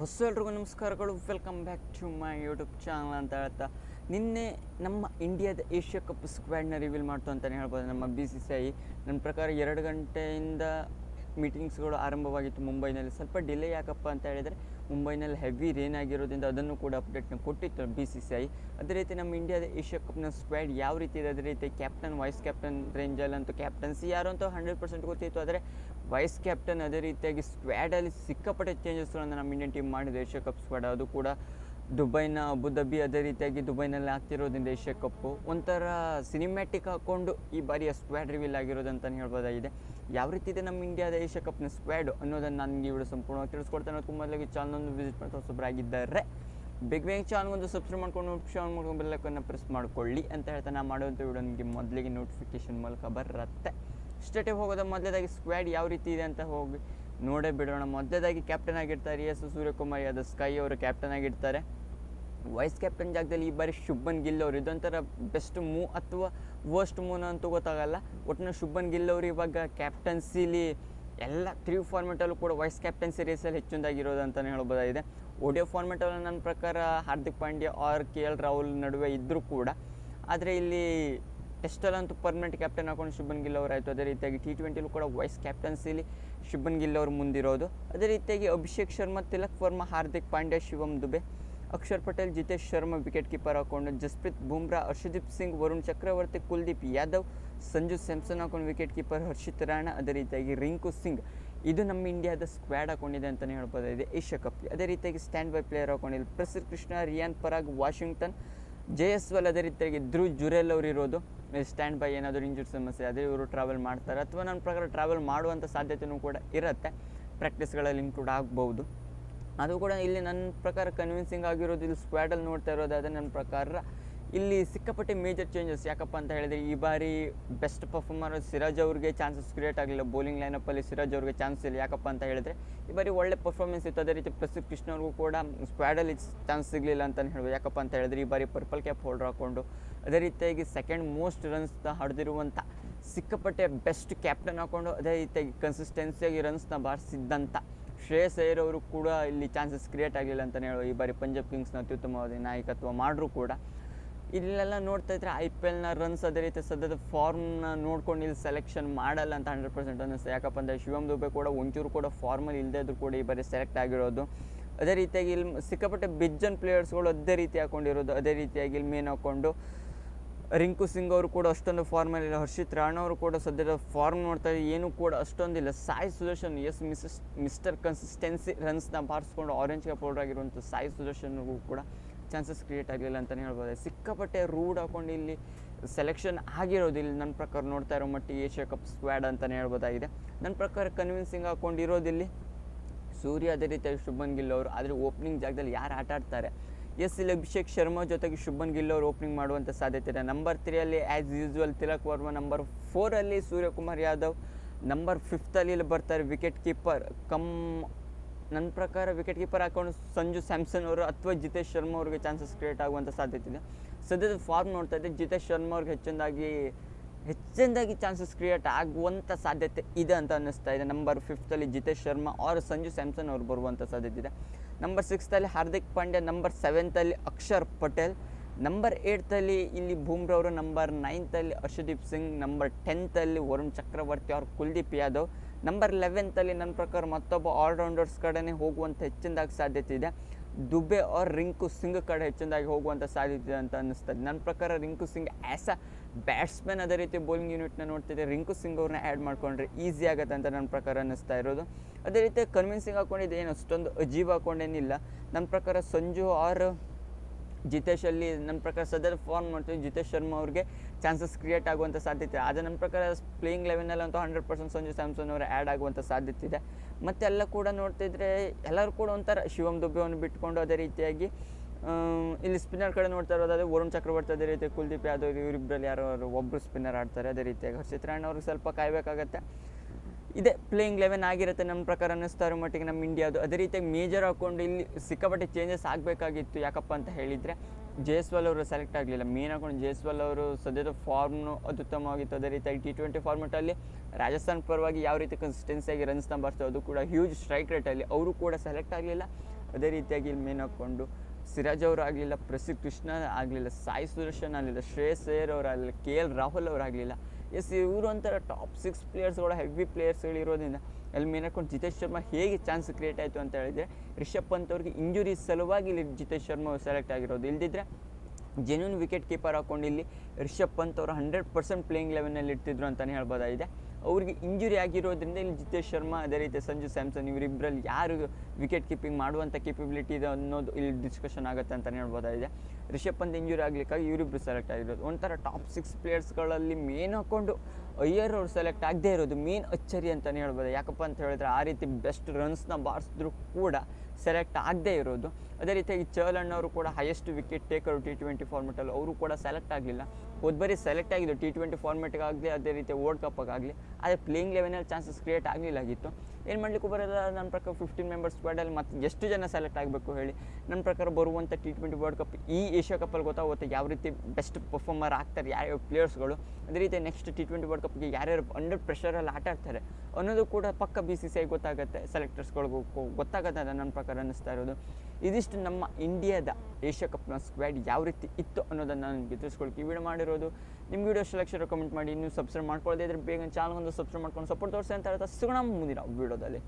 Bus ಎಲ್ರಿಗೂ ನಮಸ್ಕಾರಗಳು. Welcome back to my YouTube channel ಅಂತ ಹೇಳ್ತಾ. ನಿನ್ನೆ ನಮ್ಮ ಇಂಡಿಯಾದ ಏಷ್ಯಾ ಕಪ್ ಸ್ಕ್ವಾಡ್ನ ರಿವೀಲ್ ಮಾಡ್ತು ಅಂತಲೇ ಹೇಳ್ಬೋದು. ನಮ್ಮ ಬಿ ಸಿ ಸಿ ಐ ನನ್ನ ಪ್ರಕಾರ ಎರಡು ಗಂಟೆಯಿಂದ ಮೀಟಿಂಗ್ಸ್ಗಳು ಆರಂಭವಾಗಿತ್ತು ಮುಂಬೈನಲ್ಲಿ. ಸ್ವಲ್ಪ ಡಿಲೇ ಯಾಕಪ್ಪ ಅಂತ ಹೇಳಿದರೆ, ಮುಂಬೈನಲ್ಲಿ ಹೆವಿ ರೇನ್ ಆಗಿರೋದ್ರಿಂದ ಅದನ್ನು ಕೂಡ ಅಪ್ಡೇಟ್ನ ಕೊಟ್ಟಿತ್ತು ಬಿ ಸಿ ಸಿ ಐ ಅದೇ ರೀತಿ ನಮ್ಮ ಇಂಡಿಯಾದ ಏಷ್ಯಾ ಕಪ್ನ ಸ್ಕ್ವಾಡ್ ಯಾವ ರೀತಿ ಇದೆ, ಅದೇ ರೀತಿ ಕ್ಯಾಪ್ಟನ್ ವೈಸ್ ಕ್ಯಾಪ್ಟನ್ ರೇಂಜಲ್ಲಂತೂ ಕ್ಯಾಪ್ಟನ್ಸಿ ಯಾರು ಅಂತ ಹಂಡ್ರೆಡ್ ಪರ್ಸೆಂಟ್ ಗೊತ್ತಿತ್ತು. ಆದರೆ ವೈಸ್ ಕ್ಯಾಪ್ಟನ್ ಅದೇ ರೀತಿಯಾಗಿ ಸ್ಕ್ವಾಡಲ್ಲಿ ಸಿಕ್ಕಪಟ್ಟೆ ಚೇಂಜಸ್ಗಳನ್ನು ನಮ್ಮ ಇಂಡಿಯನ್ ಟೀಮ್ ಮಾಡಿದೆ. ಏಷ್ಯಾ ಕಪ್ ಸ್ಕ್ವಾಡ್ ಅದು ಕೂಡ ದುಬೈನ ಅಬುಧಾಬಿ ಅದೇ ರೀತಿಯಾಗಿ ದುಬೈನಲ್ಲಿ ಆಗ್ತಿರೋದ್ರಿಂದ ಏಷ್ಯಾ ಕಪ್ಪು. ಒಂಥರ ಸಿನಿಮ್ಯಾಟಿಕ್ ಹಾಕ್ಕೊಂಡು ಈ ಬಾರಿಯ ಸ್ಕ್ವಾಡ್ ರಿವೀಲ್ ಆಗಿರೋದು ಅಂತಲೇ ಹೇಳ್ಬೋದಾಗಿದೆ. ಯಾವ ರೀತಿ ಇದೆ ನಮ್ಮ ಇಂಡಿಯಾದ ಏಷ್ಯಾ ಕಪ್ನ ಸ್ಕ್ವಾಡ್ ಅನ್ನೋದನ್ನು ನಾನು ಈ ವಿಡಿಯೋ ಸಂಪೂರ್ಣವಾಗಿ ತಿಳಿಸ್ಕೊಡ್ತಾನೆ. ಅದಕ್ಕೂ ಮೊದಲಾಗಿ ಚಾನಲನ್ನು ವಿಸಿಟ್ ಮಾಡ್ತಾ ಹೊಸಬರಾಗಿದ್ದಾರೆ ಬಿಗ್ ಬ್ಯಾಂಗ್ ಚಾನಲ್ ಒಂದು ಸಬ್ಸ್ಕ್ರೈಬ್ ಮಾಡ್ಕೊಂಡು ನೋಟಿಫಿಕೇಶನ್ ಮಾಡ್ಕೊಂಡು ಬೆಲ್ಲಕ್ಕನ್ನು ಪ್ರೆಸ್ ಮಾಡ್ಕೊಳ್ಳಿ ಅಂತ ಹೇಳ್ತಾ ನಾನು ಮಾಡುವಂಥ ವಿಡಿಯೋ ನಿಮಗೆ ಮೊದಲಿಗೆ ನೋಟಿಫಿಕೇಶನ್ ಮೂಲಕ ಬರುತ್ತೆ. ಸ್ಟೇಟಿಗೆ ಹೋಗೋದ ಮೊದಲೇದಾಗಿ ಸ್ಕ್ವಾಡ್ ಯಾವ ರೀತಿ ಇದೆ ಅಂತ ಹೋಗಿ ನೋಡೇ ಬಿಡೋಣ. ಮೊದಲೇದಾಗಿ ಕ್ಯಾಪ್ಟನ್ ಆಗಿರ್ತಾರೆ ಎಸ್ ಸೂರ್ಯಕುಮಾರ್ ಯಾದವ್ ಸ್ಕೈ ಅವರು ಕ್ಯಾಪ್ಟನ್ ಆಗಿರ್ತಾರೆ. ವೈಸ್ ಕ್ಯಾಪ್ಟನ್ ಜಾಗದಲ್ಲಿ ಈ ಬಾರಿ ಶುಭನ್ ಗಿಲ್ ಅವರು. ಇದೊಂಥರ ಬೆಸ್ಟ್ ಮೂ ಅಥವಾ ವರ್ಸ್ಟ್ ಮೂನ ಅಂತೂ ಗೊತ್ತಾಗಲ್ಲ. ಒಟ್ಟಿನ ಶುಭನ್ ಗಿಲ್ ಅವರು ಇವಾಗ ಕ್ಯಾಪ್ಟನ್ಸಿಲಿ ಎಲ್ಲ ತ್ರೀ ಫಾರ್ಮೆಟಲ್ಲೂ ಕೂಡ ವೈಸ್ ಕ್ಯಾಪ್ಟನ್ಸಿ ರೇಸಲ್ಲಿ ಹೆಚ್ಚೊಂದಾಗಿರೋದು ಅಂತಲೇ ಹೇಳ್ಬೋದಾಗಿದೆ. ಒಡಿಯೋ ಫಾರ್ಮೆಟಲ್ಲಿ ನನ್ನ ಪ್ರಕಾರ Hardik Pandya or K L Rahul ನಡುವೆ ಇದ್ದರೂ ಕೂಡ. ಆದರೆ ಇಲ್ಲಿ ಟೆಸ್ಟಲ್ಲಂತೂ ಪರ್ಮನೆಂಟ್ ಕ್ಯಾಪ್ಟನ್ ಹಾಕೊಂಡು ಶುಭನ್ ಗಿಲ್ ಅವರು ಆಯಿತು. ಅದೇ ರೀತಿಯಾಗಿ ಟಿ ಟ್ವೆಂಟಿಲೂ ಕೂಡ ವೈಸ್ ಕ್ಯಾಪ್ಟನ್ಸಿಲಿ ಶುಭನ್ ಗಿಲ್ ಅವರು ಮುಂದಿರೋದು. ಅದೇ ರೀತಿಯಾಗಿ ಅಭಿಷೇಕ್ ಶರ್ಮಾ, ತಿಲಕ್ ವರ್ಮಾ, ಹಾರ್ದಿಕ್ ಪಾಂಡ್ಯ, ಶಿವಮ್ ದುಬೆ, ಅಕ್ಷರ್ ಪಟೇಲ್, ಜಿತೇಶ್ ಶರ್ಮಾ ವಿಕೆಟ್ ಕೀಪರ್ ಹಾಕೊಂಡು ಜಸ್ಪ್ರೀತ್ ಬುಮ್ರಾ ಹರ್ಷದೀಪ್ ಸಿಂಗ್, ವರುಣ್ ಚಕ್ರವರ್ತಿ, ಕುಲ್ದೀಪ್ ಯಾದವ್, ಸಂಜು ಸ್ಯಾಮ್ಸನ್ ಹಾಕೊಂಡು ವಿಕೆಟ್ ಕೀಪರ್ ಹರ್ಷಿತ್ ರಾಣಾ, ಅದೇ ರೀತಿಯಾಗಿ ರಿಂಕು ಸಿಂಗ್. ಇದು ನಮ್ಮ ಇಂಡಿಯಾದ ಸ್ಕ್ವಾಡ್ ಹಾಕೊಂಡಿದೆ ಅಂತಲೇ ಹೇಳ್ಬೋದಾಗಿದೆ. Asia cup. ಅದೇ ರೀತಿಯಾಗಿ ಸ್ಟ್ಯಾಂಡ್ ಬೈ ಪ್ಲೇಯರ್ ಹಾಕೊಂಡಿಲ್ಲ Prasidh Krishna, Riyan Parag, Washington Jaiswal ಅದೇ ರೀತಿಯಾಗಿ ಧ್ರುವ್ ಜುರೆಲ್ ಅವರು ಇರೋದು ಸ್ಟ್ಯಾಂಡ್ ಬೈ ಏನಾದರೂ ಇಂಜುರಿ ಸಮಸ್ಯೆ ಅದೇ ಇವರು ಟ್ರಾವೆಲ್ ಮಾಡ್ತಾರೆ. ಅಥವಾ ನನ್ನ ಪ್ರಕಾರ ಟ್ರಾವೆಲ್ ಮಾಡುವಂಥ ಸಾಧ್ಯತೆಯೂ ಕೂಡ ಇರುತ್ತೆ. ಪ್ರಾಕ್ಟೀಸ್ಗಳಲ್ಲಿ ಇನ್ಕ್ಲೂಡ್ ಆಗ್ಬೋದು ಅದು ಕೂಡ ಇಲ್ಲಿ ನನ್ನ ಪ್ರಕಾರ ಕನ್ವಿನ್ಸಿಂಗ್ ಆಗಿರೋದು ಇಲ್ಲಿ ಸ್ಕ್ವಾಡಲ್ಲಿ ನೋಡ್ತಾ ಇರೋದಾದರೆ ನನ್ನ ಪ್ರಕಾರ ಇಲ್ಲಿ ಸಿಕ್ಕಾಪಟ್ಟೆ ಮೇಜರ್ ಚೇಂಜಸ್ ಯಾಕಪ್ಪ ಅಂತ ಹೇಳಿದರೆ, ಈ ಬಾರಿ ಬೆಸ್ಟ್ ಪರ್ಫಾರ್ಮರ್ ಸಿರಾಜ್ ಅವ್ರಿಗೆ ಚಾನ್ಸಸ್ ಕ್ರಿಯೇಟ್ ಆಗಲಿಲ್ಲ. ಬೌಲಿಂಗ್ ಲೈನಪ್ಪಲ್ಲಿ ಸಿರಾಜ್ ಅವ್ರಿಗೆ ಚಾನ್ಸ್ ಇಲ್ಲ. ಯಾಕಪ್ಪ ಅಂತ ಹೇಳಿದರೆ, ಈ ಬಾರಿ ಒಳ್ಳೆ ಪರ್ಫಾರ್ಮೆನ್ಸ್ ಇತ್ತು. ಅದೇ ರೀತಿ ಪ್ರಸಿದ್ಧ ಕೃಷ್ಣ ಅವ್ರಿಗೂ ಕೂಡ ಸ್ಕ್ವಾಡಲ್ಲಿ ಚಾನ್ಸ್ ಸಿಗಲಿಲ್ಲ ಅಂತಲೇ ಹೇಳ್ಬೋದು. ಯಾಕಪ್ಪ ಅಂತ ಹೇಳಿದ್ರೆ, ಈ ಬಾರಿ ಪರ್ಪಲ್ ಕ್ಯಾಪ್ ಹೋಲ್ಡರ್ ಹಾಕ್ಕೊಂಡು ಅದೇ ರೀತಿಯಾಗಿ ಸೆಕೆಂಡ್ ಮೋಸ್ಟ್ ರನ್ಸ್ನ ಹೊಡೆದಿರುವಂಥ ಸಿಕ್ಕಾಪಟ್ಟೆ ಬೆಸ್ಟ್ ಕ್ಯಾಪ್ಟನ್ ಹಾಕ್ಕೊಂಡು ಅದೇ ರೀತಿಯಾಗಿ ಕನ್ಸಿಸ್ಟೆನ್ಸಿಯಾಗಿ ರನ್ಸ್ನ ಬಾರಿಸಿದ್ದಂಥ ಶ್ರೇಯಸ್ ಅಯ್ಯರ್ ಅವರು ಕೂಡ ಇಲ್ಲಿ ಚಾನ್ಸಸ್ ಕ್ರಿಯೇಟ್ ಆಗಲಿಲ್ಲ ಅಂತಲೇ ಹೇಳೋ ಈ ಬಾರಿ ಪಂಜಾಬ್ ಕಿಂಗ್ಸ್ನ ಅತ್ಯುತ್ತಮವಾದ ನಾಯಕತ್ವ ಮಾಡಿದ್ರು ಕೂಡ ಇಲ್ಲೆಲ್ಲ ನೋಡ್ತಾ ಇದ್ರೆ ಐ ಪಿ ಎಲ್ನ ರನ್ಸ್ ಅದೇ ರೀತಿ ಸದ್ಯದ ಫಾರ್ಮ್ನ ನೋಡ್ಕೊಂಡು ಇಲ್ಲಿ ಸೆಲೆಕ್ಷನ್ ಮಾಡಲ್ಲ ಅಂತ ಹಂಡ್ರೆಡ್ ಪರ್ಸೆಂಟ್ ಅನ್ನಿಸ್ತದೆ ಯಾಕಪ್ಪ ಅಂದ್ರೆ ಶಿವಮ್ ದುಬೆ ಕೂಡ ಒಂಚೂರು ಕೂಡ ಫಾರ್ಮಲ್ ಇಲ್ಲದೇ ಇದ್ರೂ ಕೂಡ ಈ ಬಾರಿ ಸೆಲೆಕ್ಟ್ ಆಗಿರೋದು. ಅದೇ ರೀತಿಯಾಗಿ ಇಲ್ಲಿ ಸಿಕ್ಕಾಪಟ್ಟೆ ಬಿಜ್ಜನ್ ಪ್ಲೇಯರ್ಸ್ಗಳು ಅದೇ ರೀತಿ ಹಾಕೊಂಡಿರೋದು. ಅದೇ ರೀತಿಯಾಗಿ ಇಲ್ಲಿ ಮೇನ್ ಹಾಕ್ಕೊಂಡು ರಿಂಕು ಸಿಂಗ್ ಅವರು ಕೂಡ ಅಷ್ಟೊಂದು ಫಾರ್ಮಲ್ಲಿಲ್ಲ ಹರ್ಷಿತ್ ರಾಣಾ ಅವರು ಕೂಡ ಸದ್ಯದ ಫಾರ್ಮ್ ನೋಡ್ತಾ ಇದ್ದಾರೆ. ಏನೂ ಕೂಡ ಅಷ್ಟೊಂದಿಲ್ಲ Sai Sudharsan, yes misses, mister consistency ರನ್ಸ್ನ ಬಾರಿಸ್ಕೊಂಡು ಆರೆಂಜ್ ಹೋಲ್ಡರ್ ಆಗಿರುವಂಥ ಸಾಯಿ ಸುದರ್ಶನ್ಗೂ ಕೂಡ ಚಾನ್ಸಸ್ ಕ್ರಿಯೇಟ್ ಆಗಲಿಲ್ಲ ಅಂತಲೇ ಹೇಳ್ಬೋದು. ಸಿಕ್ಕಾಪಟ್ಟೆ ರೂಡ್ ಹಾಕೊಂಡು ಇಲ್ಲಿ ಸೆಲೆಕ್ಷನ್ ಆಗಿರೋದು ಇಲ್ಲಿ ನನ್ನ ಪ್ರಕಾರ ನೋಡ್ತಾ ಇರೋ ಮಟ್ಟಿಗೆ ಏಷ್ಯಾ ಕಪ್ ಸ್ಕ್ವಾಡ್ ಅಂತಲೇ ಹೇಳ್ಬೋದಾಗಿದೆ. ನನ್ನ ಪ್ರಕಾರ ಕನ್ವಿನ್ಸಿಂಗ್ ಹಾಕೊಂಡಿರೋದಿಲ್ಲಿ ಸೂರ್ಯ ಅದೇ ರೀತಿಯಾಗಿ ಶುಭನ್ ಗಿಲ್ ಅವರು. ಆದರೆ ಓಪನಿಂಗ್ ಜಾಗದಲ್ಲಿ ಯಾರು ಆಟ ಆಡ್ತಾರೆ? ಎಸ್, ಇಲ್ಲಿ ಅಭಿಷೇಕ್ ಶರ್ಮಾ ಜೊತೆಗೆ ಶುಭನ್ ಗಿಲ್ ಅವರು ಓಪನಿಂಗ್ ಮಾಡುವಂಥ ಸಾಧ್ಯತೆ ಇದೆ. Number ತ್ರೀಯಲ್ಲಿ as usual Tilak Varma number ಫೋರಲ್ಲಿ Suryakumar Yadav number ಫಿಫ್ತಲ್ಲಿ ಇಲ್ಲಿ ಬರ್ತಾರೆ ವಿಕೆಟ್ ಕೀಪರ್ ಕಮ್ ನನ್ನ ಪ್ರಕಾರ ವಿಕೆಟ್ ಕೀಪರ್ ಹಾಕೊಂಡು ಸಂಜು ಸ್ಯಾಮ್ಸನ್ ಅವರು ಅಥವಾ ಜಿತೇಶ್ ಶರ್ಮಾ ಅವ್ರಿಗೆ ಚಾನ್ಸಸ್ ಕ್ರಿಯೇಟ್ ಆಗುವಂಥ ಸಾಧ್ಯತೆ ಇದೆ. ಸದ್ಯದ ಫಾರ್ಮ್ ನೋಡ್ತಾ ಇದ್ದೆ ಜಿತೇಶ್ ಶರ್ಮಾ ಅವ್ರಿಗೆ ಹೆಚ್ಚಿನದಾಗಿ ಹೆಚ್ಚಿನದಾಗಿ ಚಾನ್ಸಸ್ ಕ್ರಿಯೇಟ್ ಆಗುವಂಥ ಸಾಧ್ಯತೆ ಇದೆ ಅಂತ ಅನ್ನಿಸ್ತಾ ಇದೆ. ನಂಬರ್ ಫಿಫ್ತಲ್ಲಿ ಜಿತೇಶ್ ಶರ್ಮಾ ಆರ್ ಸಂಜು ಸ್ಯಾಮ್ಸನ್ ಅವ್ರು ಬರುವಂಥ ಸಾಧ್ಯತೆ ಇದೆ. ನಂಬರ್ ಸಿಕ್ಸ್ತಲ್ಲಿ ಹಾರ್ದಿಕ್ ಪಾಂಡ್ಯ ನಂಬರ್ ಸೆವೆಂತಲ್ಲಿ ಅಕ್ಷರ್ ಪಟೇಲ್ ನಂಬರ್ ಏಯ್ತಲ್ಲಿ ಇಲ್ಲಿ ಬೂಮ್ರವರು ನಂಬರ್ ನೈನ್ತಲ್ಲಿ ಹರ್ಷದೀಪ್ ಸಿಂಗ್ ನಂಬರ್ ಟೆಂತಲ್ಲಿ ವರುಣ್ ಚಕ್ರವರ್ತಿ ಅವ್ರ, ಕುಲ್ದೀಪ್ ಯಾದವ್ ನಂಬರ್ ಲೆವೆಂತಲ್ಲಿ ನನ್ನ ಪ್ರಕಾರ ಮತ್ತೊಬ್ಬ ಆಲ್ರೌಂಡರ್ಸ್ ಕಡೆನೇ ಹೋಗುವಂಥ ಹೆಚ್ಚಿನದಾಗಿ ಸಾಧ್ಯತೆ ಇದೆ. ದುಬೆ ಆರ್ ರಿಂಕು ಸಿಂಗ್ ಕಡೆ ಹೆಚ್ಚಿನದಾಗಿ ಹೋಗುವಂಥ ಸಾಧ್ಯತೆ ಇದೆ ಅಂತ ಅನ್ನಿಸ್ತದೆ. ನನ್ನ ಪ್ರಕಾರ Rinku Singh as a batsman ಅದೇ ರೀತಿ ಬೌಲಿಂಗ್ ಯೂನಿಟ್ನ ನೋಡ್ತಿದ್ದೆ ರಿಂಕು ಸಿಂಗ್ ಅವ್ರನ್ನ ಆ್ಯಡ್ ಮಾಡ್ಕೊಂಡ್ರೆ ಈಸಿ ಆಗುತ್ತೆ ಅಂತ ನನ್ನ ಪ್ರಕಾರ ಅನ್ನಿಸ್ತಾ ಇರೋದು. ಅದೇ ರೀತಿ ಕನ್ವಿನ್ಸಿಂಗ್ ಹಾಕೊಂಡಿದ್ದು, ಏನು ಅಷ್ಟೊಂದು ಅಜೀವ್ ಹಾಕ್ಕೊಂಡೇನಿಲ್ಲ ನನ್ನ ಪ್ರಕಾರ ಸಂಜು ಆರ್ ಜಿತೇಶಲ್ಲಿ ನನ್ನ ಪ್ರಕಾರ ಸದರ್ ಫಾರ್ಮ್ ಮಾಡ್ತೀವಿ ಜಿತೇಶ್ ಶರ್ಮಾ ಅವ್ರಿಗೆ ಚಾನ್ಸಸ್ ಕ್ರಿಯೇಟ್ ಆಗುವಂಥ ಸಾಧ್ಯತೆ ಆದರೆ ನನ್ನ ಪ್ರಕಾರ ಪ್ಲೇಯಿಂಗ್ ಲೆವೆನಲ್ಲಿ ಅಂತೂ ಹಂಡ್ರೆಡ್ ಪರ್ಸೆಂಟ್ ಸಂಜು ಸ್ಯಾಮ್ಸನ್ ಅವರು ಆ್ಯಡ್ ಆಗುವಂಥ ಸಾಧ್ಯತೆ ಇದೆ. ಮತ್ತು ಎಲ್ಲ ಕೂಡ ನೋಡ್ತಿದ್ರೆ ಎಲ್ಲರೂ ಕೂಡ ಒಂಥರ ಶಿವಮ್ ದುಬ್ಬೆವನ್ನು ಬಿಟ್ಕೊಂಡು ಅದೇ ರೀತಿಯಾಗಿ ಇಲ್ಲಿ ಸ್ಪಿನ್ನರ್ ಕಡೆ ನೋಡ್ತಾ ಇರೋದಾದ್ರೆ ವರುಣ್ ಚಕ್ರವರ್ತಿ ಅದೇ ರೀತಿ ಕುಲ್ದೀಪ್ ಯಾದವ್ ಇವರಿಬ್ಬರಲ್ಲಿ ಯಾರೋ ಒಬ್ಬರು ಸ್ಪಿನ್ನರ್ ಆಡ್ತಾರೆ. ಅದೇ ರೀತಿಯಾಗಿ ಹರ್ಷಿತ್ ರಾಣ್ ಸ್ವಲ್ಪ ಕಾಯಬೇಕಾಗತ್ತೆ. ಇದೆ ಪ್ಲೇಯಿಂಗ್ ಲೆವೆನ್ ಆಗಿರುತ್ತೆ ನಮ್ಮ ಪ್ರಕಾರ ಅನ್ನಿಸ್ತಾ ಇರೋ ಮಟ್ಟಿಗೆ ನಮ್ಮ ಇಂಡಿಯಾದು. ಅದೇ ರೀತಿಯಾಗಿ ಮೇಜರ್ ಹಾಕೊಂಡು ಇಲ್ಲಿ ಸಿಕ್ಕಾಪಟ್ಟೆ ಚೇಂಜಸ್ ಆಗಬೇಕಾಗಿತ್ತು, ಯಾಕಪ್ಪ ಅಂತ ಹೇಳಿದರೆ, ಜೇಸ್ವಾಲ್ ಅವರು ಸೆಲೆಕ್ಟ್ ಆಗಲಿಲ್ಲ. ಮೇನ್ ಹಾಕೊಂಡು ಜೇಸ್ವಾಲ್ ಅವರು ಸದ್ಯದ ಫಾರ್ಮ್ನು ಅತ್ಯುತ್ತಮವಾಗಿತ್ತು. ಅದೇ ರೀತಿಯಾಗಿ ಟಿ ಟ್ವೆಂಟಿ ಫಾರ್ಮೆಟಲ್ಲಿ ರಾಜಸ್ಥಾನ್ ಪರವಾಗಿ ಯಾವ ರೀತಿ ಕನ್ಸಿಸ್ಟೆನ್ಸಿಯಾಗಿ ರನ್ಸ್ ಬರ್ತಾರೆ ಅದು ಕೂಡ ಹ್ಯೂಜ್ ಸ್ಟ್ರೈಕ್ ರೇಟಲ್ಲಿ ಅವರು ಕೂಡ ಸೆಲೆಕ್ಟ್ ಆಗಲಿಲ್ಲ. ಅದೇ ರೀತಿಯಾಗಿ ಇಲ್ಲಿ ಮೇನ್ ಹಾಕ್ಕೊಂಡು ಸಿರಾಜ್ ಅವರು ಆಗಲಿಲ್ಲ ಪ್ರಸಿದ್ಧ ಕೃಷ್ಣ ಆಗಲಿಲ್ಲ, ಸಾಯಿ ಸುದರ್ಶನ್ ಆಗಲಿಲ್ಲ, ಶ್ರೇಯಸ್ ಅಯ್ಯರ್ ಅವರಾಗಲಿಲ್ಲ ಕೆ ಎಲ್ ರಾಹುಲ್ ಅವರಾಗಲಿಲ್ಲ ಎಸ್ ಇವರು ಒಂಥರ ಟಾಪ್ ಸಿಕ್ಸ್ ಪ್ಲೇಯರ್ಸ್ಗಳು ಹೆವಿ ಪ್ಲೇಯರ್ಸ್ಗಳು ಇರೋದ್ರಿಂದ ಅಲ್ಲಿ ಮೇನಕೊಂಡು ಜಿತೇಶ್ ಶರ್ಮಾ ಹೇಗೆ ಚಾನ್ಸ್ ಕ್ರಿಯೇಟ್ ಆಯಿತು ಅಂತ ಹೇಳಿದರೆ ರಿಷಬ್ ಪಂತ್ ಅವ್ರಿಗೆ ಇಂಜುರಿ ಸಲುವಾಗಿ ಇಲ್ಲಿ ಜಿತೇಶ್ ಶರ್ಮಾ ಸೆಲೆಕ್ಟ್ ಆಗಿರೋದು. ಇಲ್ದಿದ್ರೆ ಜೆನ್ಯೂನ್ ವಿಕೆಟ್ ಕೀಪರ್ ಹಾಕೊಂಡು ಇಲ್ಲಿ ರಿಷಬ್ ಪಂತ್ ಅವರು ಹಂಡ್ರೆಡ್ ಪರ್ಸೆಂಟ್ ಪ್ಲೇಯಿಂಗ್ ಲೆವೆನಲ್ಲಿ ಇರ್ತಿದ್ರು ಅಂತಲೇ ಹೇಳ್ಬೋದಾಗಿದೆ. ಅವ್ರಿಗೆ ಇಂಜುರಿ ಆಗಿರೋದ್ರಿಂದ ಇಲ್ಲಿ ಜಿತೇಶ್ ಶರ್ಮಾ, ಅದೇ ರೀತಿ ಸಂಜು ಸ್ಯಾಮ್ಸನ್ ಇವರಿಬ್ಬರಲ್ಲಿ ಯಾರು ವಿಕೆಟ್ ಕೀಪಿಂಗ್ ಮಾಡುವಂಥ ಕೇಪಬಿಲಿಟಿ ಇದೆ ಅನ್ನೋದು ಇಲ್ಲಿ ಡಿಸ್ಕಷನ್ ಆಗುತ್ತೆ ಅಂತಲೇ ಹೇಳ್ಬೋದಾಗಿದೆ. ರಿಷಬ್ ಪಂತ್ ಇಂಜುರಿ ಆಗಲಿಕ್ಕಾಗಿ ಇವರಿಬ್ಬರು ಸೆಲೆಕ್ಟ್ ಆಗಿರೋದು. ಒಂಥರ ಟಾಪ್ ಸಿಕ್ಸ್ ಪ್ಲೇಯರ್ಸ್ಗಳಲ್ಲಿ ಮೇನ್ ಹಾಕ್ಕೊಂಡು ಅಯ್ಯರ್ ಅವ್ರು ಸೆಲೆಕ್ಟ್ ಆಗದೇ ಇರೋದು ಮೇನ್ ಅಚ್ಚರಿ ಅಂತಲೇ ಹೇಳ್ಬೋದು. ಯಾಕಪ್ಪ ಅಂತ ಹೇಳಿದ್ರೆ ಆ ರೀತಿ ಬೆಸ್ಟ್ ರನ್ಸ್ನ ಬಾರಿಸಿದ್ರು ಕೂಡ ಸೆಲೆಕ್ಟ್ ಆಗದೇ ಇರೋದು. ಅದೇ ರೀತಿಯಾಗಿ ಚರ್ಲ್ ಅಣ್ಣವರು ಕೂಡ highest wicket taker T twenty ಫಾರ್ಮೆಟಲ್ಲಿ ಅವರು ಕೂಡ ಸೆಲೆಕ್ಟ್ ಆಗಲಿಲ್ಲ. ಹೋದ್ಬರಿ ಸೆಲೆಕ್ಟ್ ಆಗಿದ್ದು ಟಿ ಟ್ವೆಂಟಿ ಫಾರ್ಮೆಟ್ಗಾಗಲಿ ಅದೇ ರೀತಿ ವರ್ಲ್ಡ್ ಕಪ್ಗಾಗಲಿ ಆದರೆ ಪ್ಲೇಯಿಂಗ್ ಲೆವೆನಲ್ಲಿ ಚಾನ್ಸಸ್ ಕ್ರಿಯೇಟ್ ಆಗಲಿಲ್ಲ ಆಗಿತ್ತು. ಏನು ಮಾಡಲಿಕ್ಕೂ ಬರೋಲ್ಲ. ನನ್ನ ಪ್ರಕಾರ ಫಿಫ್ಟೀನ್ ಮೆಂಬರ್ಸ್ ಸ್ಕ್ವಾಡಲ್ಲಿ ಮತ್ತೆ ಎಷ್ಟು ಜನ ಸೆಲೆಕ್ಟ್ ಆಗಬೇಕು ಹೇಳಿ. ನನ್ನ ಪ್ರಕಾರ ಬರುವಂಥ ಟಿ ಟ್ವೆಂಟಿ ವರ್ಲ್ಡ್ ಕಪ್ ಈ ಏಷ್ಯಾ ಕಪ್ಪಲ್ಲಿ ಗೊತ್ತಾಗುತ್ತೆ ಯಾವ ರೀತಿ ಬೆಸ್ಟ್ ಪರ್ಫಾರ್ಮರ್ ಆಗ್ತಾರೆ ಯಾವ ಪ್ಲೇಯರ್ಸ್ಗಳು ಅದೇ ರೀತಿ ನೆಕ್ಸ್ಟ್ ಟಿ ಟ್ವೆಂಟಿ ವರ್ಲ್ಡ್ ಕಪ್ಗೆ ಯಾರ್ಯಾರು ಅಂಡರ್ ಪ್ರೆಷರಲ್ಲಿ ಆಟ ಆಡ್ತಾರೆ ಅನ್ನೋದು ಕೂಡ ಪಕ್ಕ ಬಿ ಸಿ ಸಿ ಐ ಗೊತ್ತಾಗುತ್ತೆ ಸೆಲೆಕ್ಟರ್ಸ್ಗಳಿಗೂ ಗೊತ್ತಾಗುತ್ತೆ ಅಂತ ನನ್ನ ಪ್ರಕಾರ ಅನ್ನಿಸ್ತಾ ಇರೋದು. ಇದಿಷ್ಟು ನಮ್ಮ ಇಂಡಿಯಾದ ಏಷ್ಯಾ ಕಪ್ನ ಸ್ಕ್ವಾಡ್ ಯಾವ ರೀತಿ ಇತ್ತು ಅನ್ನೋದನ್ನು ನಾನು ನಿಮಗೆ ಕಿವಿಡ್ ಮಾಡಿರೋದು. ನಿಮ್ಮ ವೀಡಿಯೋ ಸೆಲೆಕ್ಷನ್ ಕಮೆಂಟ್ ಮಾಡಿ, ನೀವು ಸಬ್ಸ್ಕ್ರೈಬ್ ಮಾಡ್ಕೊಳ್ಳೋದೇ ಇದ್ರೆ ಬೇಗ ಚಾನಲ್ ಒಂದು ಸಬ್ಸ್ಕ್ರೈಬ್ ಮಾಡ್ಕೊಂಡು ಸಪೋರ್ಟ್ ತೋರಿಸಿ ಅಂತ ಹೇಳ್ತಾ, ಸಿಗೋಣ ಮುಂದಿನ ವಿಡಿಯೋದಲ್ಲಿ